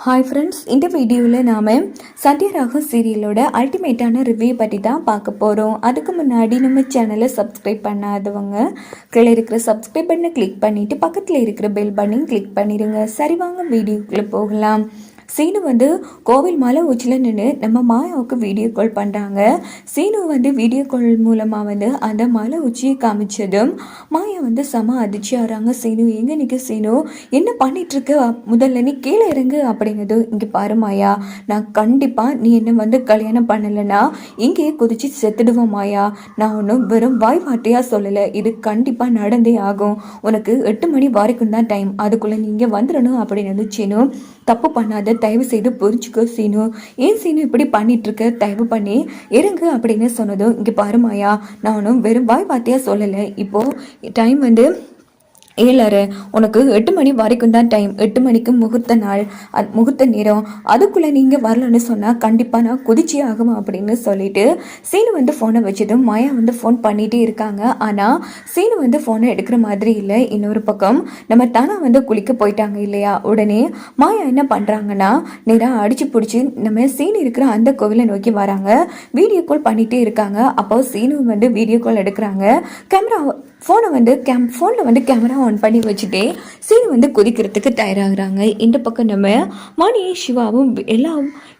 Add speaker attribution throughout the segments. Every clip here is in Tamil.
Speaker 1: ஹாய் ஃப்ரெண்ட்ஸ் இந்த வீடியோவில் நாம் சத்யராக சீரியலோட அல்டிமேட்டான ரிவ்யூ பற்றி தான் பார்க்க போகிறோம் அதுக்கு முன்னாடி நம்ம சேனலை சப்ஸ்கிரைப் பண்ணாதவங்க கீழே இருக்கிற சப்ஸ்கிரைப் பண்ணை கிளிக் பண்ணிவிட்டு பக்கத்தில் இருக்கிற பெல் பட்டனையும் கிளிக் பண்ணிடுங்க சரி வாங்க வீடியோக்குள்ளே போகலாம். சீனு வந்து கோவில் மலை உச்சியில் நின்று நம்ம மாயாவுக்கு வீடியோ கால் பண்ணுறாங்க சீனு வந்து வீடியோ கால் மூலமாக வந்து அந்த மலை உச்சியை காமிச்சதும் மாயா வந்து செம அதிர்ச்சி ஆகிறாங்க. சீனு எங்கே நிற்க சீனு? என்ன பண்ணிகிட்ருக்க முதல்ல நீ கீழே இறங்கு அப்படிங்கிறது இங்கே பாரு மாயா. நான் கண்டிப்பாக நீ என்ன வந்து கல்யாணம் பண்ணலைன்னா இங்கேயே குதிச்சு செத்துடுவோம் மாயா. நான் ஒன்றும் வெறும் வாய் சொல்லலை. இது கண்டிப்பாக நடந்தே ஆகும். உனக்கு எட்டு மணி வரைக்கும் தான் டைம் அதுக்குள்ளே நீங்கள் வந்துடணும் அப்படின்னு வந்து சீனு தப்பு பண்ணாத. தயவு செய்து புரிஞ்சுக்கோ சீனு. ஏன் சீனு இப்படி பண்ணிட்டுருக்க? தயவு பண்ணி இறங்கு அப்படின்னு சொன்னதும் இங்கே பாருமாயா நானும் வெறும் வாய் வார்த்தையாக சொல்லலை. இப்போது டைம் வந்து ஏழரை. உனக்கு எட்டு மணி வரைக்கும் தான் டைம் எட்டு மணிக்கு முகூர்த்த நாள். அது முகூர்த்த நேரம். அதுக்குள்ளே நீங்கள் வரலன்னு சொன்னால் கண்டிப்பாக நான் குதிச்சி ஆகும் அப்படின்னு சொல்லிட்டு சீனு வந்து ஃபோனை வச்சதும் மாயா வந்து ஃபோன் பண்ணிகிட்டே இருக்காங்க. ஆனால் சீனு வந்து ஃபோனை எடுக்கிற மாதிரி இல்லை. இன்னொரு பக்கம் நம்ம தானா வந்து குளிக்க போயிட்டாங்க இல்லையா? உடனே மாயா என்ன பண்ணுறாங்கன்னா நேராக அடிச்சு பிடிச்சி நம்ம சீனு இருக்கிற அந்த கோவிலை நோக்கி வராங்க. வீடியோ கால் பண்ணிகிட்டே இருக்காங்க. அப்போ சீனு வந்து வீடியோ கால் எடுக்கிறாங்க. கேமரா ஃபோனை வந்து கேம் ஃபோனில் வந்து கேமரா ஆன் பண்ணி வச்சுட்டே சீனு வந்து குதிக்கிறதுக்கு தயாராகிறாங்க. இந்த பக்கம் நம்ம மணியும் சிவாவும் எல்லா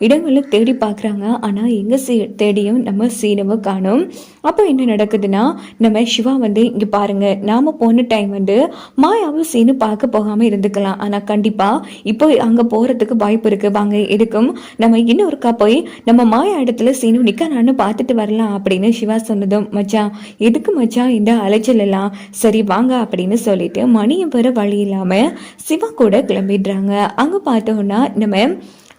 Speaker 1: இடங்களும் தேடி பார்க்குறாங்க. ஆனால் எங்கே சீ தேடியும் நம்ம சீனவை காணும். அப்போ என்ன நடக்குதுன்னா நம்ம சிவா வந்து இங்கே பாருங்கள் நாம் போன டைம் வந்து மாயாவும் சீனு பார்க்க போகாமல் இருந்துக்கலாம். ஆனால் கண்டிப்பாக இப்போ அங்கே போகிறதுக்கு வாய்ப்பு இருக்குது வாங்க எதுக்கும் நம்ம இன்னொருக்கா போய் நம்ம மாயா இடத்துல சீனு நிற்கானான்னு பார்த்துட்டு வரலாம் அப்படின்னு சிவா சொன்னதும் மச்சான் எதுக்கு மச்சான் இந்த அலைச்சல் எல்லாம்? சரி வாங்க அப்படின்னு சொல்லிட்டு மணியும் வர வழி இல்லாமல் சிவா கூட கிளம்பிடுறாங்க. அங்கே பார்த்தோன்னா நம்ம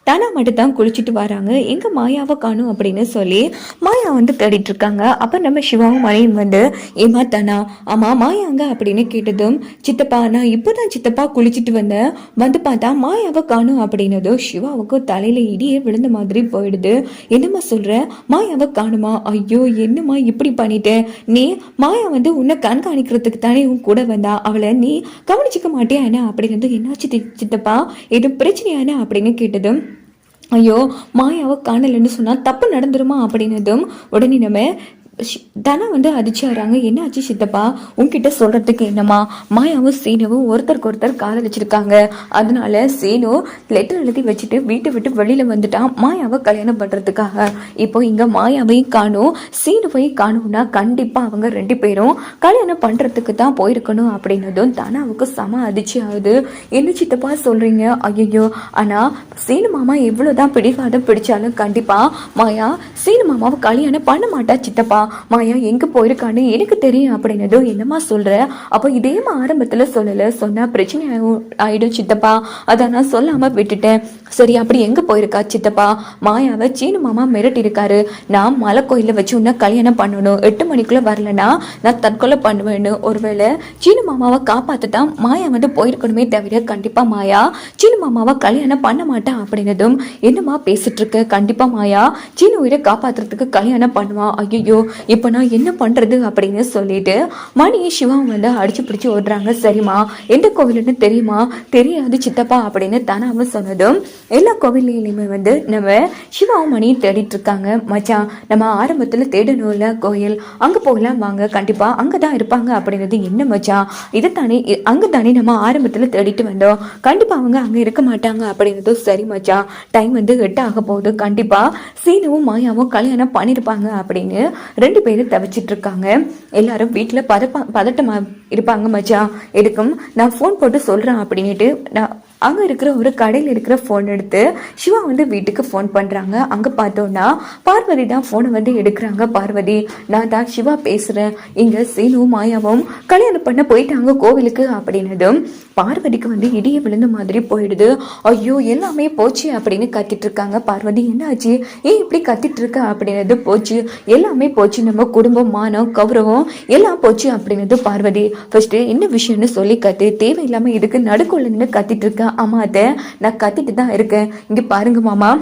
Speaker 1: தானா மட்டும் தான் குளிச்சுட்டு வராங்க. எங்க மாயாவை காணும் அப்படின்னு சொல்லி மாயா வந்து தேடிட்டு இருக்காங்க. அப்ப நம்ம சிவாவும் மணியும் வந்து ஏமா தானா ஆமா மாயாங்க அப்படின்னு கேட்டதும் சித்தப்பா நான் இப்போதான் சித்தப்பா குளிச்சுட்டு வந்தேன். வந்து பார்த்தா மாயாவை காணும் அப்படின்னதும் சிவாவுக்கு தலையில இடியே விழுந்த மாதிரி போயிடுது. என்னம்மா சொல்ற? மாயாவை காணுமா? ஐயோ என்னம்மா இப்படி பண்ணிட்டேன் நீ மாயா வந்து உன்னை கண்காணிக்கிறதுக்கு தானே உன் கூட வந்தா? அவளை நீ கவனிச்சுக்க மாட்டேன் அப்படின்னு என்னாச்சு சித்தப்பா? எதுவும் பிரச்சனையான அப்படின்னு கேட்டதும் ஐயோ மாயாவை காணலைன்னு சொன்னால் தப்பு நடந்துருமா அப்படின்னதும் உடனே நம்ம தனா வந்து அதிர்ச்சியாகிறாங்க என்ன ஆச்சு சித்தப்பா? உன்கிட்ட சொல்கிறதுக்கு என்னம்மா? மாயாவும் சீனுவும் ஒருத்தருக்கு ஒருத்தர் காதலிச்சிருக்காங்க அதனால சீனு லெட்டர் எழுதி வச்சுட்டு வீட்டை விட்டு வெளியில் வந்துட்டான். மாயாவை கல்யாணம் பண்ணுறதுக்காக இப்போ இங்கே மாயாவையும் காணும். சீனுவையும் காணும்னா கண்டிப்பாக அவங்க ரெண்டு பேரும் கல்யாணம் பண்ணுறதுக்கு தான் போயிருக்கணும் அப்படின்னதும் தனாவுக்கு செம அதிர்ச்சி ஆகுது. என்ன சித்தப்பா சொல்கிறீங்க ஐயோ ஆனால் சீனு மாமா எவ்வளோ தான் பிடிவாதம் பிடிச்சாலும் கண்டிப்பாக மாயா சீனு மாமாவை கல்யாணம் பண்ண மாட்டா சித்தப்பா. மாயா எங்கே போயிருக்கான்னு எனக்கு தெரியும் அப்படின்னதும் என்னம்மா சொல்கிற அப்போ இதேமா ஆரம்பத்தில் சொல்லலை. சொன்னால் பிரச்சனை ஆகும்- ஆயிடும் சித்தப்பா. அதை நான் சொல்லாமல் விட்டுட்டேன். சரி அப்படி எங்கே போயிருக்கா சித்தப்பா? மாயாவை சீனு மாமா மிரட்டியிருக்காரு. நான் மலை கோயிலில் வச்சு உன்னை கல்யாணம் பண்ணணும். எட்டு மணிக்குள்ளே வரலனா நான் தற்கொலை பண்ணுவேன்னு. ஒருவேளை சீனு மாமாவை காப்பாற்ற தான் மாயா வந்து போயிருக்கணுமே தவிர கண்டிப்பாக மாயா சீனு மாமாவை கல்யாணம் பண்ண மாட்டேன் அப்படின்னதும் என்னம்மா பேசிட்டு இருக்க? கண்டிப்பாக மாயா சீனு உயிரை காப்பாற்றுறதுக்கு கல்யாணம் பண்ணுவான் ஐயோ இப்போ நான் என்ன பண்ணுறது அப்படின்னு சொல்லிட்டு மணி சிவா வந்து அடிச்சு பிடிச்சி ஓடுறாங்க. சரிம்மா எந்த கோவிலுன்னு தெரியுமா? தெரியாது சித்தப்பா அப்படின்னு தானாம சொன்னதும் எல்லா கோவில்லையுமே வந்து நம்ம சிவாவும் மணி தேடிட்டு இருக்காங்க. மச்சான் நம்ம ஆரம்பத்தில் தேடணும்ல கோயில் அங்கே போகலாம் வாங்க. கண்டிப்பாக அங்கே தான் இருப்பாங்க அப்படின்றது என்ன மச்சான் இதை தானே அங்கே தானே நம்ம ஆரம்பத்தில் தேடிட்டு வந்தோம். கண்டிப்பாக அவங்க அங்கே இருக்க மாட்டாங்க அப்படின்னதும் சரி மச்சான் டைம் வந்து எட்டு ஆக போகுது. கண்டிப்பாக சீனுவும் மாயாவும் கல்யாணம் பண்ணியிருப்பாங்க அப்படின்னு ரெண்டு பேரும் தவிச்சிட்டு இருக்காங்க எல்லாரும் வீட்டில் பதப்பா பதட்டமா இருப்பாங்க மச்சா எதுக்கும்? நான் ஃபோன் போட்டு சொல்கிறேன் அப்படின்ட்டு நான் அங்கே இருக்கிற ஒரு கடையில் இருக்கிற ஃபோன் எடுத்து சிவா வந்து வீட்டுக்கு ஃபோன் பண்ணுறாங்க அங்கே பார்த்தோன்னா பார்வதி தான் ஃபோனை வந்து எடுக்கிறாங்க. பார்வதி நான் தான் சிவா பேசுகிறேன் இங்கே சீனுவும் மாயாவும் கல்யாணம் பண்ண போயிட்டாங்க கோவிலுக்கு அப்படின்னதும் பார்வதிக்கு வந்து இடிய விழுந்த மாதிரி போயிடுது. ஐயோ எல்லாமே போச்சு அப்படின்னு கத்திட்டு இருக்காங்க. பார்வதி என்னாச்சு? ஏன் இப்படி கத்திட்டு இருக்க? அப்படின்னது போச்சு. எல்லாமே போச்சு. நம்ம குடும்பம் மானம் கௌரவம் எல்லாம் போச்சு அப்படின்னது பார்வதி. ஃபர்ஸ்ட் என்ன விஷயம்னு சொல்லி கத்து தேவையில்லாம இதுக்கு நடுக்குள்ள நின்று கத்திட்டு இருக்க? ஆமா அத்தை. நான் கத்திட்டு தான் இருக்கேன். இங்க பாருங்க மாமா.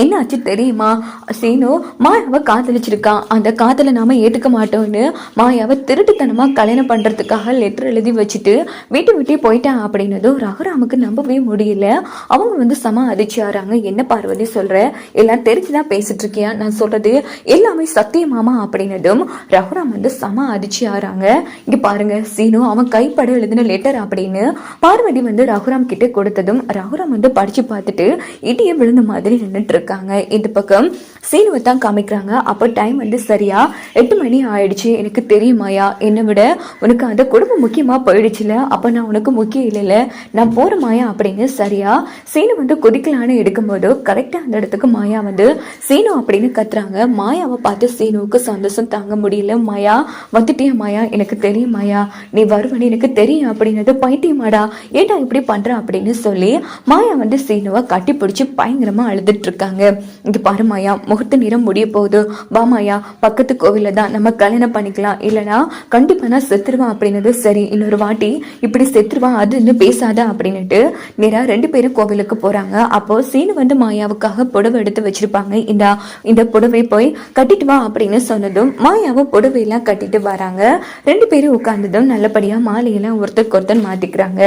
Speaker 1: என்னாச்சு தெரியுமா? சீனு மாயாவை காதலிச்சிருக்கான் அந்த காதலை நாம ஏற்றுக்க மாட்டோம்னு மாயாவை திருட்டுத்தனமா கல்யாணம் பண்றதுக்காக லெட்டர் எழுதி வச்சுட்டு வீட்டு விட்டே போயிட்டான் அப்படின்னதும் ரகுராமுக்கு நம்பவே முடியல. அவங்க வந்து சம அதிர்ச்சி என்ன பார்வதி சொல்ற? எல்லாம் தெரிஞ்சுதான் பேசிட்டு இருக்கியா? நான் சொல்றது எல்லாமே சத்தியமாமா அப்படின்னதும் ரகுராம் வந்து சம அதிர்ச்சி ஆறாங்க இங்க பாருங்க சீனு அவன் கைப்பட எழுதின லெட்டர் அப்படின்னு பார்வதி வந்து ரகுராம் கிட்ட கொடுத்ததும் ரகுராம் வந்து படிச்சு பார்த்துட்டு இடியே விழுந்த மாதிரி நின்றுட்டு இருக்காங்க. இந்த பக்கம் சீனுவை தான் காமிக்கிறாங்க. அப்போ டைம் வந்து சரியா எட்டு மணி ஆயிடுச்சு. எனக்கு தெரியுமாயா? என்னை விட உனக்கு அந்த குடும்பம் முக்கியமா போயிடுச்சுல? அப்போ நான் உனக்கு முக்கியம் இல்லைல்ல நான் போகிற மாயா அப்படின்னு சரியா சீனு வந்து குதிக்கலான்னு எடுக்கும்போது கரெக்டாக அந்த இடத்துக்கு மாயா வந்து சீனு அப்படின்னு கத்துறாங்க. மாயாவை பார்த்து சீனுவுக்கு சந்தோஷம் தாங்க முடியல. மாயா வந்துட்டியா மாயா? எனக்கு தெரியும் மாயா. நீ வருவனு எனக்கு தெரியும் அப்படின்னது பைத்தியமாடா. ஏடா இப்படி பண்ணுற அப்படின்னு சொல்லி மாயா வந்து சீனுவை கட்டி பிடிச்சி பயங்கரமாக அழுதுட்டு இருக்காங்க. இங்க பாரு மாயா முகூர்த்த நேரம் முடிய போகுது. வா மாயா பக்கத்து கோவில்ல தான் நம்ம கல்யாணம் பண்ணிக்கலாம். இல்லனா கண்டிப்பா நான் செத்துருவான் அப்படின்னது சரி. இன்னொரு வாட்டி இப்படி செத்துருவான் அதுன்னு பேசாத அப்படின்னுட்டு நேரா ரெண்டு பேரும் கோவிலுக்கு போறாங்க. அப்போ சீனு வந்து மாயாவுக்காக புடவை எடுத்து வச்சிருப்பாங்க. இந்த இந்த புடவை போய் கட்டிட்டு வா அப்படின்னு சொன்னதும் மாயாவும் புடவையெல்லாம் கட்டிட்டு வராங்க. ரெண்டு பேரும் உட்கார்ந்ததும் நல்லபடியா மாலையெல்லாம் ஒருத்தருக்கு ஒருத்தர் மாத்திக்கிறாங்க.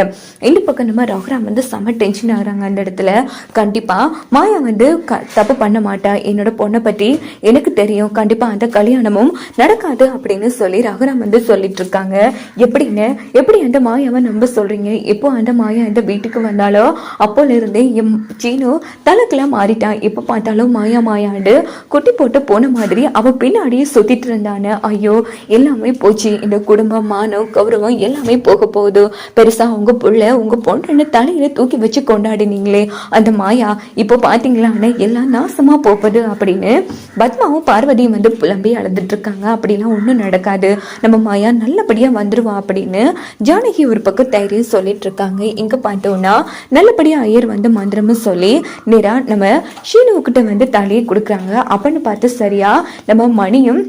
Speaker 1: இந்த பக்கம் நம்ம ரகுராம் வந்து செம டென்ஷன் ஆகுறாங்க அந்த இடத்துல. கண்டிப்பா மாயா வந்து க- தப்பு பண்ண மாட்டா. என்னோட பொண்ணை பற்றி எனக்கு தெரியும். கண்டிப்பா அந்த கல்யாணமும் நடக்காது அப்படின்னு சொல்லி ரகுராம் வந்து சொல்லிட்டு இருக்காங்க எப்படின்னு? எப்படி அந்த மாயாவை நம்ப சொல்றீங்க? எப்போ அந்த மாயா இந்த வீட்டுக்கு வந்தாலோ அப்போல இருந்தே எம் சீனு தலைக்கெல்லாம் மாறிட்டான் எப்போ பார்த்தாலும் மாயா மாயாண்டு குட்டி போட்டு போன மாதிரி அவ பின்னாடியே சுத்திட்டு இருந்தானே ஐயோ எல்லாமே போச்சு. இந்த குடும்பம் மானம் கௌரவம் எல்லாமே போக போகுது. பெருசா உங்க பிள்ளை உங்க பொண்ணுன்னு தலையில தூக்கி வச்சு கொண்டாடினீங்களே. அந்த மாயா இப்போ பாத்தீங்களான்னு எல்லாம் நாசமா போகுது அப்படின்னு பத்மாவும் பார்வதியும் வந்து புலம்பி அழுதுட்டு இருக்காங்க அப்படிலாம் ஒன்றும் நடக்காது. நம்ம மாயா நல்லபடியா வந்துருவா அப்படின்னு ஜானகி ஒரு பக்கம் தைரியம் சொல்லிட்டு இருக்காங்க இங்க பார்த்தோம்னா நல்லபடியா ஐயர் வந்து மந்திரமும் சொல்லி நேரா நம்ம ஷீனுவுக்கிட்ட வந்து தலையை கொடுக்குறாங்க. அப்படின்னு பார்த்து சரியா நம்ம மணியும்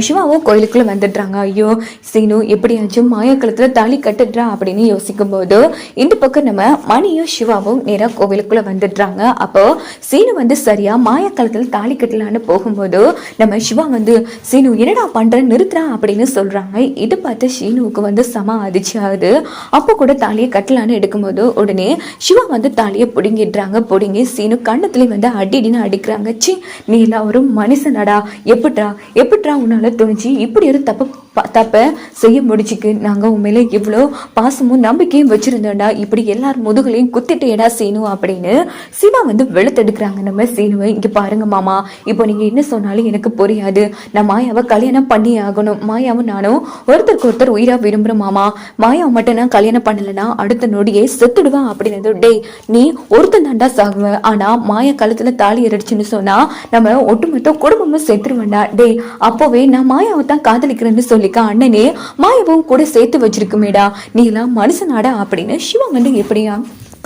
Speaker 1: சிவாவும் கோயிலுக்குள்ளே வந்துடுறாங்க. ஐயோ சீனு எப்படியாச்சும் மாயக்கலத்தில் தாலி கட்டுடுறா அப்படின்னு யோசிக்கும் போது இந்த பக்கம் நம்ம மணியும் சிவாவும் நேராக கோவிலுக்குள்ள வந்துடுறாங்க. அப்போ சீனு வந்து சரியா மாயக்கலத்தில் தாலி கட்டலான்னு போகும்போது நம்ம சிவா வந்து சீனு என்னடா பண்ணுறேன் நிறுத்துறா அப்படின்னு சொல்கிறாங்க இது பார்த்து சீனுவுக்கு வந்து சம அதிர்ச்சி ஆகுது. அப்போ கூட தாலியை கட்டலான்னு எடுக்கும்போது உடனே சிவா வந்து தாலியை பிடுங்கிடுறாங்க. பிடுங்கி சீனு கண்ணத்துலேயும் வந்து அடிடின்னு அடிக்கிறாங்க. சி நீ எல்லாம் ஒரு மனுஷனடா. எப்படிடா எப்படிடா உன்னால துணிச்சு. இப்படி ஒரு தப்பு பார்த்தாப்ப செய்ய முடிச்சுக்கு நாங்கள் உண்மையில இவ்வளோ பாசமும் நம்பிக்கையும் வச்சிருந்தோம்டா. இப்படி எல்லார் முதுகலையும் குத்திட்டேடா சீனு அப்படின்னு சிவா வந்து வெளுத்தெடுக்கிறாங்க. நம்ம சீனுவை இங்கே பாருங்க மாமா இப்போ நீங்கள் என்ன சொன்னாலும் எனக்கு புரியாது. நான் மாயாவை கல்யாணம் பண்ணி ஆகணும். மாயாவும் நானும் ஒருத்தருக்கு ஒருத்தர் உயிராக விரும்புற மாமா. மாயாவை மட்டும் நான் கல்யாணம் பண்ணலைன்னா அடுத்த நொடியே செத்துடுவேன் அப்படின்னு டேய் நீ ஒருத்தன் தாண்டா சாகுவேன் ஆனால் மாயா காலத்தில் தாலி எரிச்சுன்னு சொன்னால் நம்ம ஒட்டுமொத்த குடும்பமும் செத்துருவேண்டா டேய் அப்போவே நான் மாயாவை தான் காதலிக்கிறேன்னு சொல்லி சொல்லிக்க அண்ணனே மாயவும் கூட சேர்த்து வச்சிருக்குமேடா. நீ எல்லாம் மனுஷனாடா அப்படின்னு சிவா வந்து எப்படியா?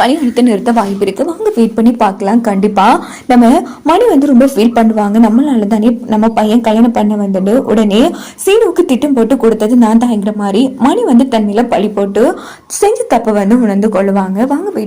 Speaker 1: கல்யாணத்தை நிறுத்த வாய்ப்பு இருக்கு. வாங்க வெயிட் பண்ணி பார்க்கலாம். கண்டிப்பா நம்ம மணி வந்து ரொம்ப ஃபீல் பண்ணுவாங்க. நம்மளால தானே நம்ம பையன் கல்யாணம் பண்ண வந்தது. உடனே சீனுவுக்கு திட்டம் போட்டு கொடுத்தது நான் தாங்கிற மாதிரி மணி வந்து தன் பழி போட்டு செஞ்ச தப்பை வந்து உணர்ந்து கொள்ளுவாங்க. வாங்க வெயிட்